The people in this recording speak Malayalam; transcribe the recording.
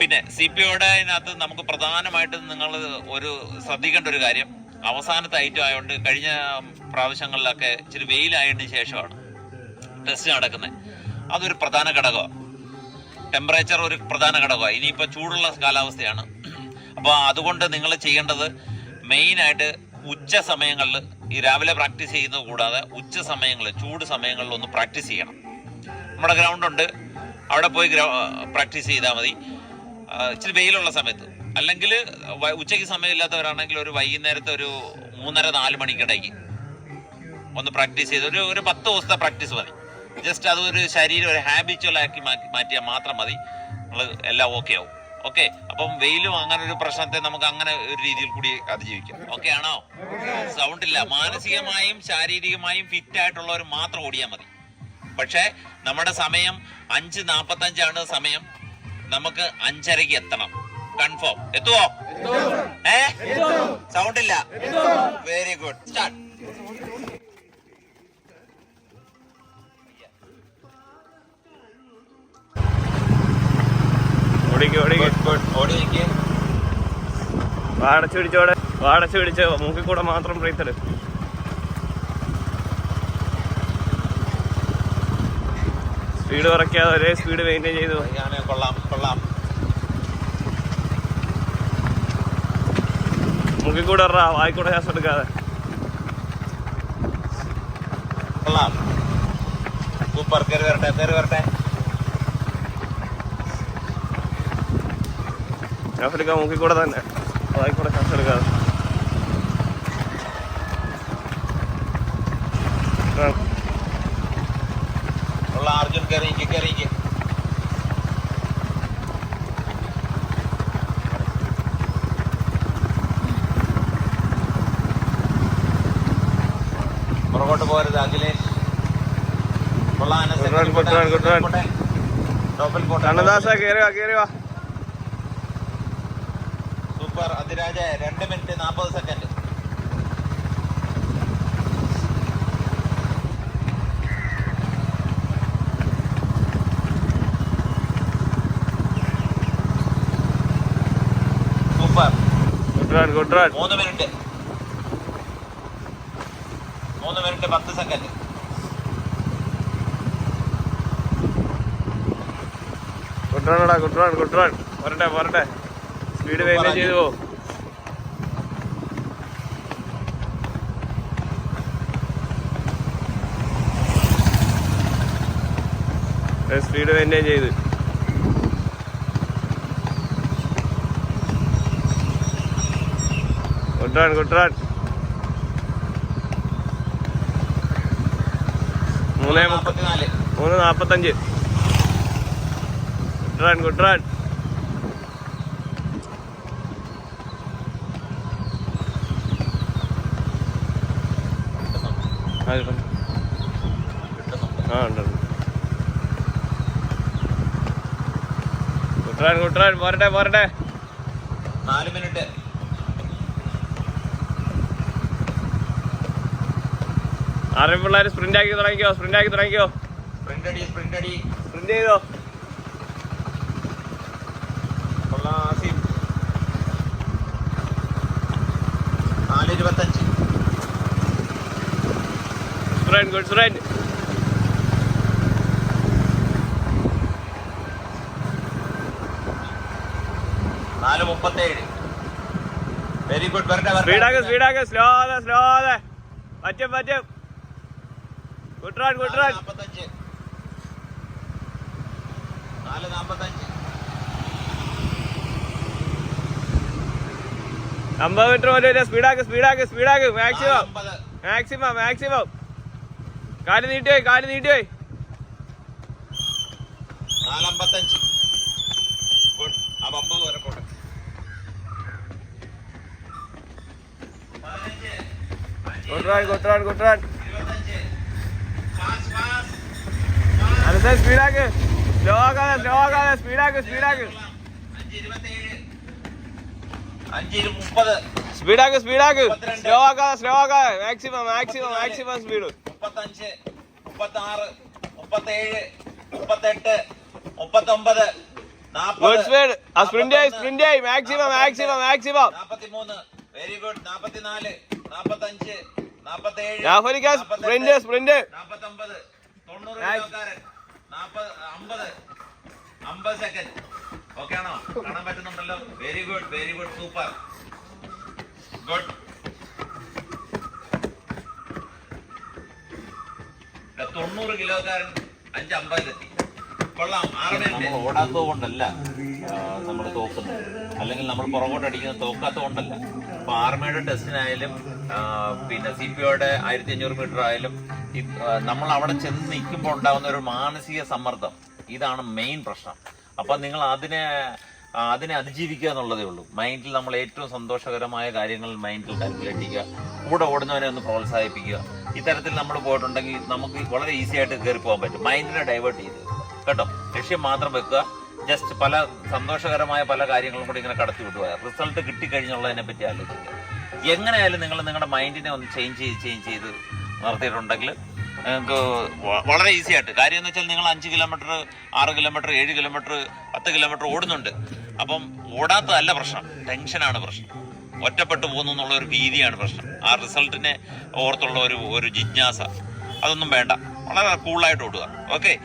പിന്നെ സി പി ഒയുടെ അതിനകത്ത് നമുക്ക് പ്രധാനമായിട്ടും നിങ്ങൾ ഒരു ശ്രദ്ധിക്കേണ്ട ഒരു കാര്യം. അവസാനത്തെ ഐറ്റം ആയതുകൊണ്ട് കഴിഞ്ഞ പ്രാവശ്യങ്ങളിലൊക്കെ ഇച്ചിരി വെയിലായതിനു ശേഷമാണ് ടെസ്റ്റ് നടക്കുന്നത് അതൊരു പ്രധാന ഘടകമാണ്. ടെമ്പറേച്ചർ ഒരു പ്രധാന ഘടകമാണ്. ഇനിയിപ്പോൾ ചൂടുള്ള കാലാവസ്ഥയാണ്. അപ്പോൾ അതുകൊണ്ട് നിങ്ങൾ ചെയ്യേണ്ടത് മെയിനായിട്ട് ഉച്ച സമയങ്ങളിൽ ഈ രാവിലെ പ്രാക്ടീസ് ചെയ്യുന്നത് കൂടാതെ ഉച്ച സമയങ്ങളിൽ ചൂട് സമയങ്ങളിൽ ഒന്ന് പ്രാക്ടീസ് ചെയ്യണം. നമ്മുടെ ഗ്രൗണ്ട് ഉണ്ട്. അവിടെ പോയി പ്രാക്ടീസ് ചെയ്താൽ മതി. ഇച്ചിരി വെയിലുള്ള സമയത്ത്. അല്ലെങ്കിൽ ഉച്ചയ്ക്ക് സമയമില്ലാത്തവരാണെങ്കിൽ ഒരു വൈകുന്നേരത്തെ ഒരു മൂന്നര നാല് മണിക്കിടയ്ക്ക് ഒന്ന് പ്രാക്ടീസ് ചെയ്ത് ഒരു ഒരു പത്ത് ദിവസത്തെ പ്രാക്ടീസ് മതി. ജസ്റ്റ് അത് ഒരു ശരീരം ഒരു ഹാബിച്വലാക്കി മാറ്റി മാറ്റിയാൽ മാത്രം മതി. നമ്മൾ എല്ലാം ഓക്കെ ആവും. ഓക്കെ അപ്പം വെയിലും അങ്ങനെ ഒരു പ്രശ്നത്തെ നമുക്ക് അങ്ങനെ ഒരു രീതിയിൽ കൂടി അതിജീവിക്കാം. ഓക്കെ ആണോ? സൗണ്ട് ഇല്ല. മാനസികമായും ശാരീരികമായും ഫിറ്റ് ആയിട്ടുള്ളവർ മാത്രം ഓടിയാൽ മതി. പക്ഷേ നമ്മുടെ സമയം അഞ്ച് നാൽപ്പത്തഞ്ചാണ് സമയം. നമുക്ക് അഞ്ചരയ്ക്ക് എത്തണം. കൺഫേം എത്തുവോ? ഏ? സൗണ്ട് ഇല്ല. വെരി ഗുഡ് സ്റ്റാർട്ട് വാടച്ചു പിടിച്ചോടെ വാടച്ചു പിടിച്ച്? മൂക്കിൽ കൂടെ മാത്രം ബ്രീത്തട് സ്പീഡ് കുറയ്ക്കാതെ ഒരേ സ്പീഡ് മെയിന്റെയിൻ ചെയ്തു. കൊള്ളാം കൊള്ളാം. മുക്കി കൂടെ ഇറ വായിക്കൂടെ ശ്വാസം എടുക്കാതെ. കൊള്ളാം. സൂപ്പർ കയറി വരട്ടെ കയറി വരട്ടെ. എടുക്കാൻ മൂക്കിൽ കൂടെ തന്നെ. വായിക്കൂടെ ശ്വാസം എടുക്കാതെ. വാ പോരുത് അഖിലേഷ് സൂപ്പർ. അതിരാജ രണ്ട് മിനിറ്റ് നാപ്പത് second. Super. Good run good run മൂന്ന് മിനിറ്റ്. മൂന്ന് മിനിറ്റ് പത്ത് സെക്കൻഡ് കുട്ടറാണടാ ഗുഡ് റൺ വരട്ടെ വരട്ടെ. സ്പീഡ് മെയിന്റെയിൻ ചെയ്തു പോ. സ്പീഡ് മെയിന്റെയിൻ ചെയ്ത്. ഗുഡ് റൺ ഗുഡ് റൺ മൂന്നേ മൂന്ന് റൺ ഗുഡ് റൺ ആ ഉണ്ട് കുട്ടറാൻ കുട്ടറാൻ പോരട്ടെ പോരട്ടെ. നാല് മിനിറ്റ് ആറ് പിള്ളേർ സ്പ്രിന്റ് ആക്കി തുടങ്ങിക്കോ സ്പ്രിന്റ് ആക്കി തുടങ്ങിക്കോ. സ്പ്രിന്റ് ചെയ്തോ. സ്പ്രിന്റ് ഗുഡ് സ്പ്രിന്റ് നാല് മുപ്പത്തേഴ്. വെരി ഗുഡ് സ്പീഡാക്ക് സ്പീഡാക്ക് സ്ലോ ആതെ സ്ലോ ആതെ പറ്റും പറ്റും. നാൽപ്പത്തഞ്ച് നാല് നാൽപ്പത്തഞ്ച് അമ്പത് മീറ്റർ പോലെ സ്പീഡാക്ക് സ്പീഡാക്ക് സ്പീഡാക്ക് മാക്സിമം മാക്സിമം മാക്സിമം കാൽ നീട്ടിയോയി കാൽ നീട്ടിയോയി നാലമ്പത്തഞ്ച് അമ്പത് വരെ പോട്ടെ ഗുഡ് റൺ ഗുഡ് റൺ ഇരുപത്തഞ്ച് ഫാസ്റ്റ് ഫാസ്റ്റ് അനുസരിച്ച് സ്പീഡാക്ക് സ്ലോ ആക്കാതെ സ്പീഡാക്ക് സ്പീഡാക്ക് സ്പീഡാക്ക് സ്പീഡാക്ക് സ്ലോ ആക്കാതെ സ്ലോ ആക്കാതെ മാക്സിമം മാക്സിമം മാക്സിമം സ്പീഡ് മുപ്പത്തഞ്ച് മുപ്പത്താറ് മുപ്പത്തേഴ് മുപ്പത്തെട്ട് മുപ്പത്തൊമ്പത് ഗുഡ് സ്പീഡ് ആ സ്പ്രിന്റ് ആയി സ്പ്രിന്റ് ആയി. മാക്സിമം മാക്സിമം മാക്സിമം നാപ്പത്തിമൂന്ന്. വെരി ഗുഡ് നാപ്പത്തിനാല് നാപ്പത്തഞ്ച് നാപ്പത്തേഴ് സ്പ്രിന്റ് സ്പ്രിന്റ് നാപ്പത്തൊമ്പത്. തൊണ്ണൂറ് നാപ്പത് അമ്പത്. അമ്പത് സെക്കൻഡ് ആണോ? കാണാൻ പറ്റുന്നുണ്ടല്ലോ? Very good very good super good തൊണ്ണൂറ് കിലോക്കാരൻ അഞ്ച് അമ്പതിലെത്തി കൊള്ളാം ഓടാത്തത് കൊണ്ടല്ല നമ്മൾ തോക്കുന്നത്. അല്ലെങ്കിൽ നമ്മൾ പുറകോട്ട് അടിക്കുന്നത് തോക്കാത്തത് കൊണ്ടല്ല ഇപ്പൊ ആർമിയുടെ ടെസ്റ്റിനായാലും പിന്നെ സി പി ഒയുടെ ആയിരത്തി അഞ്ഞൂറ് മീറ്റർ ആയാലും നമ്മൾ അവിടെ ചെന്ന് നിൽക്കുമ്പോൾ ഉണ്ടാകുന്ന ഒരു മാനസിക സമ്മർദ്ദം. ഇതാണ് മെയിൻ പ്രശ്നം. അപ്പൊ നിങ്ങൾ അതിനെ അതിനെ അതിജീവിക്കുക എന്നുള്ളതേ ഉള്ളൂ. മൈൻഡിൽ നമ്മൾ ഏറ്റവും സന്തോഷകരമായ കാര്യങ്ങൾ മൈൻഡിൽ കാൽക്കുലേറ്റ് ചെയ്യുക. കൂടെ ഓടുന്നവനെ ഒന്ന് പ്രോത്സാഹിപ്പിക്കുക. ഇത്തരത്തിൽ നമ്മൾ പോയിട്ടുണ്ടെങ്കിൽ നമുക്ക് വളരെ ഈസി ആയിട്ട് കയറി പോകാൻ പറ്റും. മൈൻഡിനെ ഡൈവേർട്ട് ചെയ്ത്. കേട്ടോ? ലക്ഷ്യം മാത്രം വെക്കുക. ജസ്റ്റ് പല സന്തോഷകരമായ പല കാര്യങ്ങളും കൂടി ഇങ്ങനെ കടത്തി വിടുക റിസൾട്ട് കിട്ടിക്കഴിഞ്ഞുള്ളതിനെ പറ്റി ആലോചിക്കുക. എങ്ങനെയായാലും നിങ്ങൾ നിങ്ങളുടെ മൈൻഡിനെ ഒന്ന് ചേഞ്ച് ചെയ്ത് ചേഞ്ച് ചെയ്ത് നിർത്തിയിട്ടുണ്ടെങ്കിൽ നിങ്ങൾക്ക് വളരെ ഈസി ആയിട്ട്. കാര്യം എന്ന് വെച്ചാൽ നിങ്ങൾ അഞ്ച് കിലോമീറ്റർ ആറ് കിലോമീറ്റർ ഏഴ് കിലോമീറ്റർ പത്ത് കിലോമീറ്റർ ഓടുന്നുണ്ട്. അപ്പം ഓടാത്തതല്ല പ്രശ്നം. ടെൻഷനാണ് പ്രശ്നം. ഒറ്റപ്പെട്ടു പോകുന്നു എന്നുള്ള ഒരു ഭീതിയാണ് പ്രശ്നം. ആ റിസൾട്ടിനെ ഓർത്തുള്ള ഒരു ഒരു ജിജ്ഞാസ. അതൊന്നും വേണ്ട. വളരെ കൂളായിട്ട് ഓടുക. ഓക്കെ